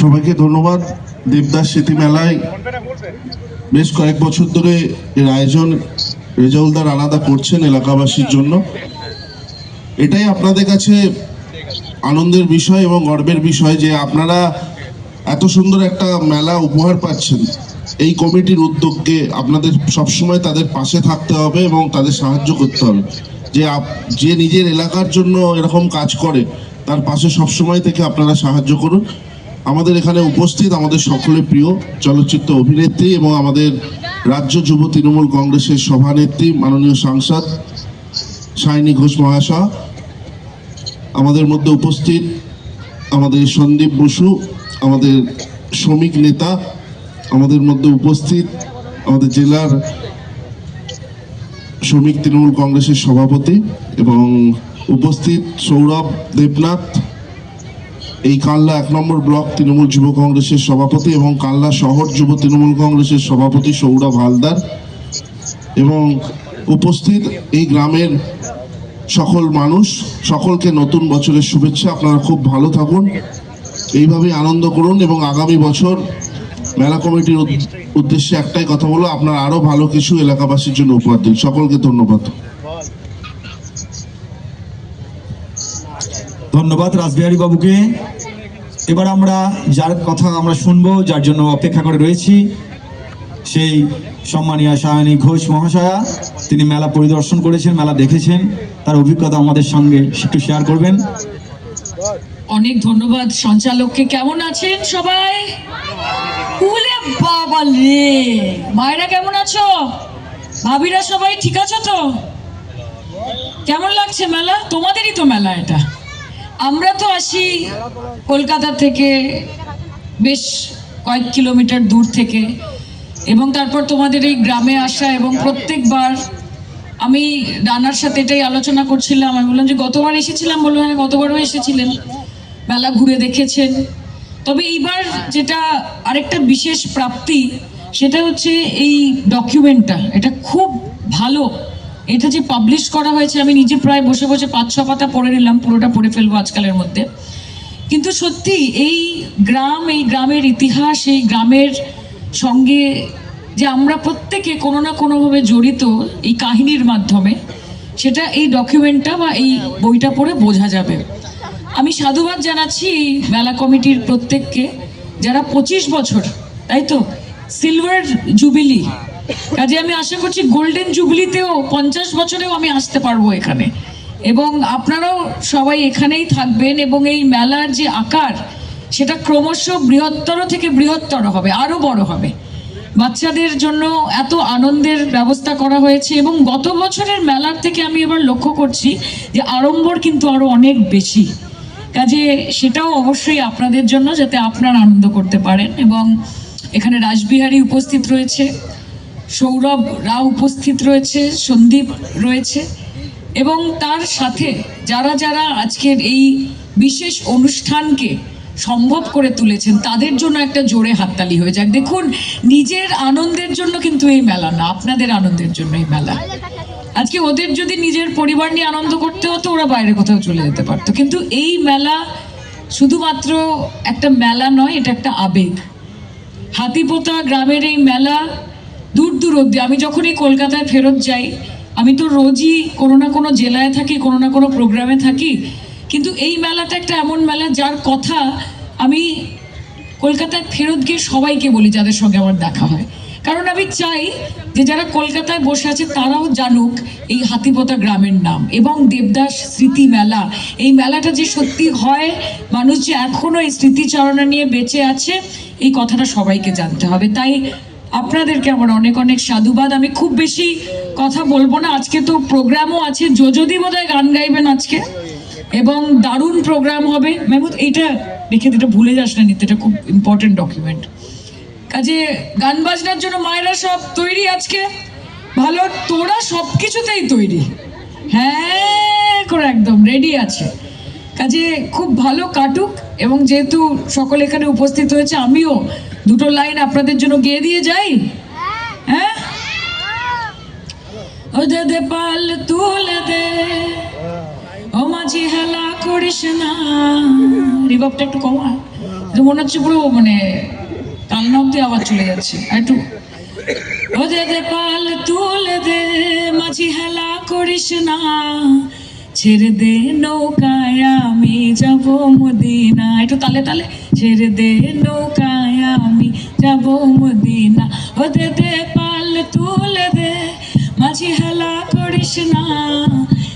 সবাইকে ধন্যবাদ। দেবদাস স্মৃতি মেলায় বেশ কয়েক বছর ধরে এর আয়োজন রেজাউলদার আলাদা করছেন এলাকাবাসীর জন্য। এটাই আপনাদের কাছে আনন্দের বিষয় এবং গর্বের বিষয় যে আপনারা এত সুন্দর একটা মেলা উপহার পাচ্ছেন। এই কমিটির উদ্যোগকে আপনাদের সবসময় তাদের পাশে থাকতে হবে এবং তাদের সাহায্য করতে হবে। যে যে নিজের এলাকার জন্য এরকম কাজ করে, তার পাশে সবসময় থেকে আপনারা সাহায্য করুন। আমাদের এখানে উপস্থিত আমাদের সকলের প্রিয় চলচ্চিত্র অভিনেত্রী এবং আমাদের রাজ্য যুব তৃণমূল কংগ্রেসের সভানেত্রী, মাননীয় সাংসদ সায়নী ঘোষ মহাশয়, আমাদের মধ্যে উপস্থিত আমাদের সন্দীপ বসু, আমাদের শ্রমিক নেতা, আমাদের মধ্যে উপস্থিত আমাদের জেলার শ্রমিক তৃণমূল কংগ্রেসের সভাপতি এবং উপস্থিত সৌরভ দেবনাথ এই কাল্লা এক নম্বর ব্লক তৃণমূল যুব কংগ্রেসের সভাপতি এবং কাল্লা শহর যুব তৃণমূল কংগ্রেসের সভাপতি সৌরভ হালদার এবং উপস্থিত এই গ্রামের সকল মানুষ, সকলকে নতুন বছরের শুভেচ্ছা। আপনারা খুব ভালো থাকুন, এইভাবেই আনন্দ করুন এবং আগামী বছর মেলা কমিটির উদ্দেশ্যে একটাই কথা বলো আপনার আরও ভালো কিছু এলাকাবাসীর জন্য উপহার দিন। সকলকে ধন্যবাদ। ধন্যবাদ রাসবিহারী বাবুকে। এবার আমরা যার কথা আমরা শুনব, যার জন্য অপেক্ষা করে রয়েছি, সেই সম্মানীয় সায়নী ঘোষ মহাশয়া। তিনি মেলা পরিদর্শন করেছেন, মেলা দেখেছেন। তার অভিজ্ঞতা আমাদের সঙ্গে একটু শেয়ার করবেন। অনেক ধন্যবাদ সঞ্চালককে। কেমন আছেন সবাই? বাবা রে! মায়েরা কেমন আছো? ভাবিরা সবাই ঠিক আছো তো? কেমন লাগছে মেলা? তোমাদেরই তো মেলা এটা। আমরা তো আসি কলকাতা থেকে বেশ কয়েক কিলোমিটার দূর থেকে এবং তারপর তোমাদের এই গ্রামে আসা এবং প্রত্যেকবার আমি রানার সাথে এটাই আলোচনা করছিলাম। আমি বললাম যে গতবার এসেছিলাম বলল হ্যাঁ গতবারও এসেছিলেন। মেলা ঘুরে দেখেছেন। তবে এইবার যেটা আরেকটা বিশেষ প্রাপ্তি, সেটা হচ্ছে এই ডকুমেন্টটা এটা খুব ভালো এটা যে পাবলিশ করা হয়েছে, আমি নিজে প্রায় বসে বসে পাঁচ, ছ পাতা পড়ে নিলাম, পুরোটা পড়ে ফেলব আজকালের মধ্যে। কিন্তু সত্যি, এই গ্রাম, এই গ্রামের ইতিহাস, এই গ্রামের সঙ্গে যে আমরা প্রত্যেকে কোনো না কোনোভাবে জড়িত এই কাহিনীর মাধ্যমে, সেটা এই ডকুমেন্টটা বা এই বইটা পড়ে বোঝা যাবে। আমি সাধুবাদ জানাচ্ছি এই মেলা কমিটির প্রত্যেককে, যারা পঁচিশ বছর, তাই তো? সিলভার জুবিলি কাজে আমি আশা করছি গোল্ডেন জুবলিতেও পঞ্চাশ বছরেও আমি আসতে পারব এখানে। এবং আপনারাও সবাই এখানেই থাকবেন এবং এই মেলার যে আকার, সেটা ক্রমশ বৃহত্তর থেকে বৃহত্তর হবে আরও বড় হবে। বাচ্চাদের জন্য এত আনন্দের ব্যবস্থা করা হয়েছে এবং গত বছরের মেলার থেকে আমি এবার লক্ষ্য করছি যে আড়ম্বর কিন্তু আরও অনেক বেশি। কাজে সেটাও অবশ্যই আপনাদের জন্য যাতে আপনারা আনন্দ করতে পারেন এবং এখানে রাসবিহারী উপস্থিত রয়েছে। সৌরভ রাও উপস্থিত রয়েছে, সন্দীপ রয়েছে এবং তার সাথে যারা যারা আজকের এই বিশেষ অনুষ্ঠানকে সম্ভব করে তুলেছেন, তাদের জন্য একটা জোরে হাততালি হয়ে যাক। দেখুন, নিজের আনন্দের জন্য কিন্তু এই মেলা না, আপনাদের আনন্দের জন্য এই মেলা। আজকে ওদের যদি নিজের পরিবার নিয়ে আনন্দ করতে হতো, ওরা বাইরে কোথাও চলে যেতে পারতো। কিন্তু এই মেলা শুধুমাত্র একটা মেলা নয়, এটা একটা আবেগ। হাতিপোতা গ্রামের এই মেলা দূর দূর অব্দি আমি যখনই কলকাতায় ফেরত যাই, আমি তো রোজই কোনো না কোনো জেলায় থাকি, কোনো না কোনো প্রোগ্রামে থাকি। কিন্তু এই মেলাটা একটা এমন মেলা যার কথা আমি কলকাতায় ফেরত গিয়ে সবাইকে বলি যাদের সঙ্গে আমার দেখা হয়। কারণ আমি চাই যে যারা কলকাতায় বসে আছে, তারাও জানুক এই হাতিপোতা গ্রামের নাম এবং দেবদাস স্মৃতি মেলা। এই মেলাটা যে সত্যি হয়, মানুষ যে এখনও এই স্মৃতিচারণা নিয়ে বেঁচে আছে, এই কথাটা সবাইকে জানতে হবে। তাই আপনাদেরকে আমার অনেক অনেক সাধুবাদ। আমি খুব বেশি কথা বলব না। আজকে তো প্রোগ্রামও আছে। যোজদি বোধহয় গান গাইবেন আজকে। এবং দারুণ প্রোগ্রাম হবে। মেহমুদ, এইটা দেখে এটা ভুলে যাস না নিতে। এটা খুব ইম্পর্টেন্ট ডকুমেন্ট কাজে গান বাজনার জন্য মায়েরা সব তৈরি আজকে। ভালো, তোরা সব কিছুতেই তৈরি। হ্যাঁ করে একদম রেডি আছে। কাজে খুব ভালো কাটুক এবং যেহেতু সকলে এখানে উপস্থিত হয়েছে, আমিও দুটো লাইন আপনাদের জন্য গিয়ে দিয়ে যাই। হ্যাঁ? ও দে পাল তুলে দে। ও মাঝি হেলা করিস না। রিভাবটা একটু কমা মনে হচ্ছে পুরো মানে কালনা অব্দি আবার চলে যাচ্ছে। একটু ও দে পাল তুলে দে। মাঝি হেলা করিস না। ছেড়ে দে নৌকায় আমি যাব মদিনা। একটু তালে তালে। ছেড়ে দে নৌকায় আমি যাব মদিনা। ও দে দে পাল, তুলে দে। মাঝি হেলা করিস না।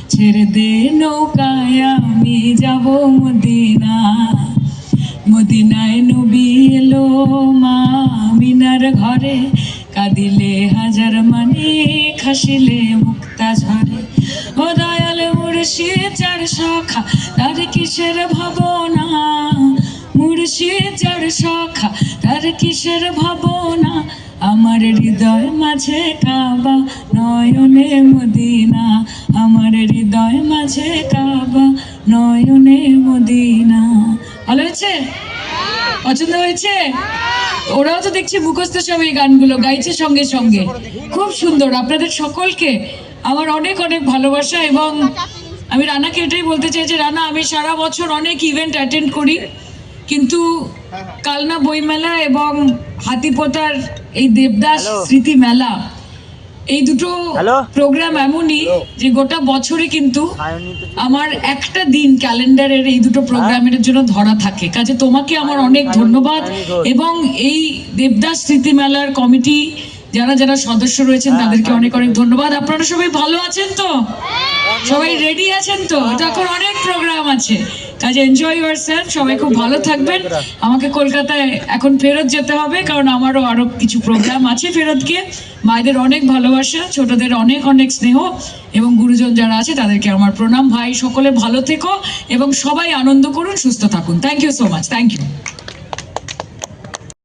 ছেড়ে দে নৌকায় আমি যাব মদিনা। মদিনায় নবী এলো মা মিনার ঘরে। কাঁদিলে হাজার মানে খাসিলে মুক্তা ঝরে মুর্শিদ যার শাখা, তার কিসের ভাবনা? মুর্শিদ যার শাখা, তার কিসের ভাবনা? আমার হৃদয় মাঝে কাবা, নয়নে মদিনা। আমার হৃদয় মাঝে কাবা, নয়নে মদিনা। ভালো হয়েছে? পছন্দ হয়েছে? ওরাও তো দেখছি মুখস্থ সব এই গানগুলো, গাইছে সঙ্গে সঙ্গে। খুব সুন্দর। আপনাদের সকলকে আমার অনেক অনেক ভালোবাসা এবং আমি রানাকে এটাই বলতে চাই যে রানা আমি সারা বছর অনেক ইভেন্ট অ্যাটেন্ড করি কিন্তু কালনা বইমেলা এবং হাতিপোতার এই দেবদাস স্মৃতি মেলা এই দুটো প্রোগ্রাম এমনই যে গোটা বছরে কিন্তু আমার একটা দিন ক্যালেন্ডারের এই দুটো প্রোগ্রামের জন্য ধরা থাকে। কাজে তোমাকে আমার অনেক ধন্যবাদ এবং এই দেবদাস স্মৃতি মেলার কমিটি যারা যারা সদস্য রয়েছেন তাদেরকে অনেক অনেক ধন্যবাদ। আপনারা সবাই ভালো আছেন তো? সবাই রেডি আছেন তো? এখন অনেক প্রোগ্রাম আছে। কাজে এনজয় ইউর সেলফ সবাই খুব ভালো থাকবেন। আমাকে কলকাতায় এখন ফেরত যেতে হবে কারণ আমারও আরও কিছু প্রোগ্রাম আছে ফেরত গিয়ে মায়েদের অনেক ভালোবাসা ছোটদের অনেক অনেক স্নেহ এবং গুরুজন যারা আছে তাদেরকে আমার প্রণাম। ভাই সকলে ভালো থেকো এবং সবাই আনন্দ করুন সুস্থ থাকুন। Thank you so much thank you